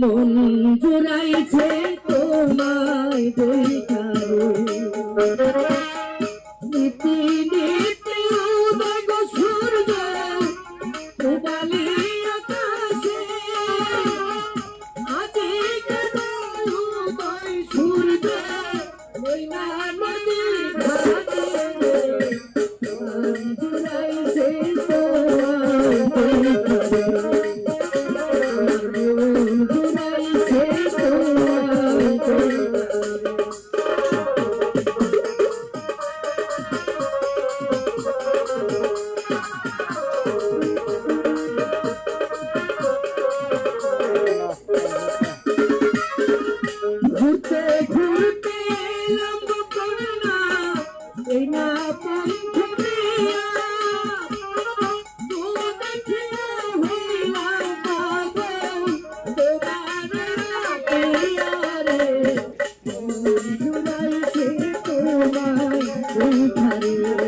মন জোড়াইছে তোমায় দৈকারু নীতি নীতি উদয় সূর্য উবালি Thank you.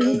Lý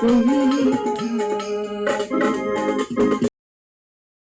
তোমার